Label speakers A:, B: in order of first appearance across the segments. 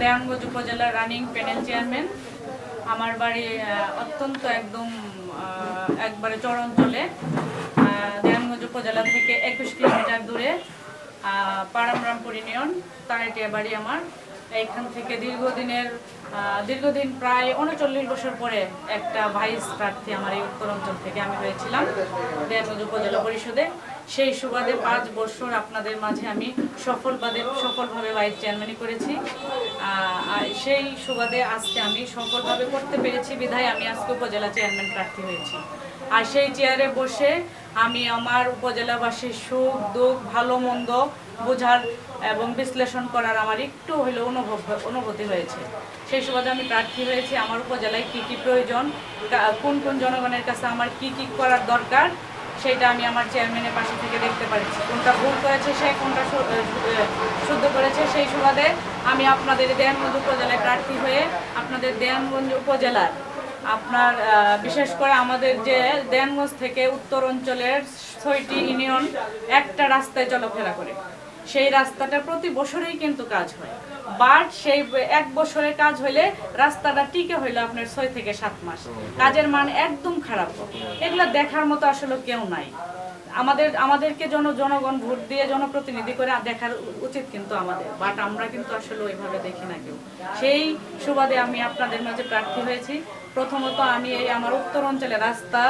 A: দেয়ানগঞ্জ উপজেলা running panel chairman. আমার বাড়ি অত্যন্ত একদম একবারে চরঞ্চলে আহ, দেয়ানগঞ্জ উপজেলা থেকে একুশ কিলোমিটার দূরে পারামরামপুর ইউনিয়ন তারাটিয়া বাড়ি আমার। এইখান থেকে দীর্ঘদিনের দীর্ঘদিন প্রায় উনচল্লিশ বছর পরে একটা ভাইস প্রার্থী আমার এই উত্তর অঞ্চল থেকে আমি হয়েছিলাম দেয়ানগঞ্জ উপজেলা পরিষদে। সেই সুবাদে পাঁচ বছর আপনাদের মাঝে আমি সফলভাবে সফলভাবে ভাইস চেয়ারম্যানই করেছি। সেই সুবাদে আজকে আমি সফলভাবে করতে পেরেছি বিধায় আমি আজকে উপজেলা চেয়ারম্যান প্রার্থী হয়েছি। আর সেই চেয়ারে বসে আমি আমার উপজেলাবাসীর সুখ, দুঃখ, ভালো, মন্দ বোঝার এবং বিশ্লেষণ করার আমার একটু হলেও অনুভব অনুভূতি হয়েছে। সেই সুবাদে আমি প্রার্থী হয়েছি আমার উপজেলায় কী কী প্রয়োজন কোন কোন জনগণের কাছে আমার কি কি করার দরকার, সেটা আমি আমার চেয়ারম্যানের পাশে থেকে দেখতে পাচ্ছি কোনটা ভুল করেছে সে, কোনটা শুদ্ধ করেছে সেই সুবাদে আমি আপনাদের দেয়ানগঞ্জ উপজেলায় প্রার্থী হয়ে আপনাদের দেয়ানগঞ্জ উপজেলার আপনার বিশেষ করে আমাদের যে দেয়ানগঞ্জ থেকে উত্তর অঞ্চলের ছয়টি ইউনিয়ন একটা রাস্তায় চলাফেরা করে। সেই রাস্তাটা প্রতি বছরেই কিন্তু কাজ হয়। বাট সেই এক বছরে কাজ হইলে রাস্তাটা টিকে হইল আপনার ছয় থেকে সাত মাস। কাজের মান একদম খারাপ। এগুলো দেখার মতো আসলে কেউ নাই। আমাদের, আমাদেরকে জন, জনগণ ভোট দিয়ে জনপ্রতিনিধি করে দেখার উচিত কিন্তু আমাদের। বাট আমরা কিন্তু আসলে ওইভাবে দেখি না কেউ। সেই সুবাদে আমি আপনাদের মাঝে প্রার্থী হয়েছি। প্রথমত আমি এই আমার উত্তর অঞ্চলে রাস্তা,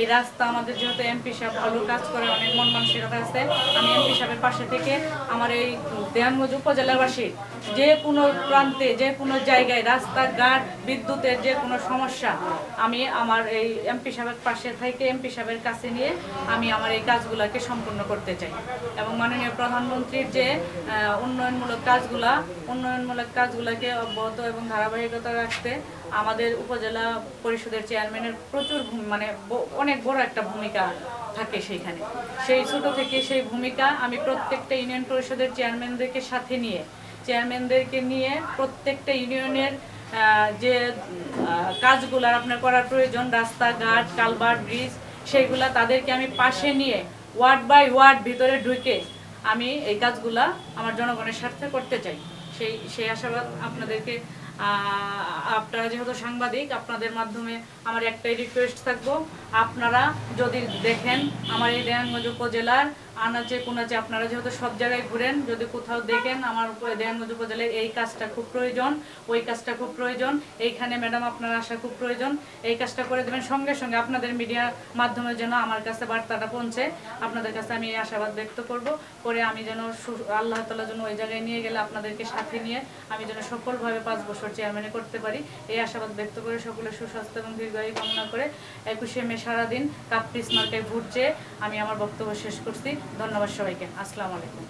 A: এই রাস্তা আমাদের যেহেতু এমপি সাহেব ভালো কাজ করে, অনেক মন মানসিকতা আছে, আমি এমপি সাহেবের পাশে থেকে আমার এই দেয়ানগঞ্জ উপজেলাবাসী যে কোনো প্রান্তে যে কোনো জায়গায় রাস্তাঘাট, বিদ্যুতের যে কোনো সমস্যা, আমি আমার এই এমপি সাহেবের পাশে থেকে এমপি সাহেবের কাছে নিয়ে আমি আমার এই কাজগুলোকে সম্পূর্ণ করতে চাই। এবং মাননীয় প্রধানমন্ত্রীর যে উন্নয়নমূলক কাজগুলা, উন্নয়নমূলক কাজগুলোকে অব্যাহত এবং ধারাবাহিকতা রাখতে আমাদের উপজেলা পরিষদের চেয়ারম্যানের প্রচুর মানে অনেক বড় একটা ভূমিকা থাকে সেইখানে। সেই ছোট থেকে সেই ভূমিকা আমি প্রত্যেকটা ইউনিয়ন পরিষদের চেয়ারম্যানদেরকে সাথে নিয়ে, চেয়ারম্যানদেরকে নিয়ে প্রত্যেকটা ইউনিয়নের যে কাজগুলো আপনার করার প্রয়োজন, রাস্তাঘাট, কালভার্ট, ব্রিজ, সেইগুলা তাদেরকে আমি পাশে নিয়ে ওয়ার্ড বাই ওয়ার্ড ভিতরে ঢুকে আমি এই কাজগুলা আমার জনগণের স্বার্থে করতে চাই। সেই সেই আশাবাদ আপনাদেরকে আপনারা যেহেতু সাংবাদিক আপনাদের মাধ্যমে আমার একটাই রিকোয়েস্ট থাকব আপনারা যদি দেখেন আমার এই দেয়ানগঞ্জ উপজেলার আনাচে কোনাচে আপনারা যেহেতু সব জায়গায় ঘুরেন, যদি কোথাও দেখেন আমার দেয়ানগঞ্জ উপজেলায় এই কাজটা খুব প্রয়োজন, ওই কাজটা খুব প্রয়োজন, এইখানে ম্যাডাম আপনার আসা খুব প্রয়োজন, এই কাজটা করে দেবেন। সঙ্গে সঙ্গে আপনাদের মিডিয়ার মাধ্যমে যেন আমার কাছে বার্তাটা পৌঁছে, আপনাদের কাছে আমি এই আশাবাদ ব্যক্ত করব, করে আমি যেন আল্লাহ তালা যেন ওই জায়গায় নিয়ে গেলে আপনাদেরকে সাথে নিয়ে আমি যেন সফলভাবে পাঁচ বছর চেয়ারম্যানে করতে পারি। এই আশাবাদ ব্যক্ত করে সকলের সুস্বাস্থ্য এবং দীর্ঘায়ু কামনা করে একুশে মে সারাদিন কাপ্রিস মার্কায় ঘুরছে আমি আমার বক্তব্য শেষ করছি। ধন্যবাদ সবাইকে। আসসালামু আলাইকুম।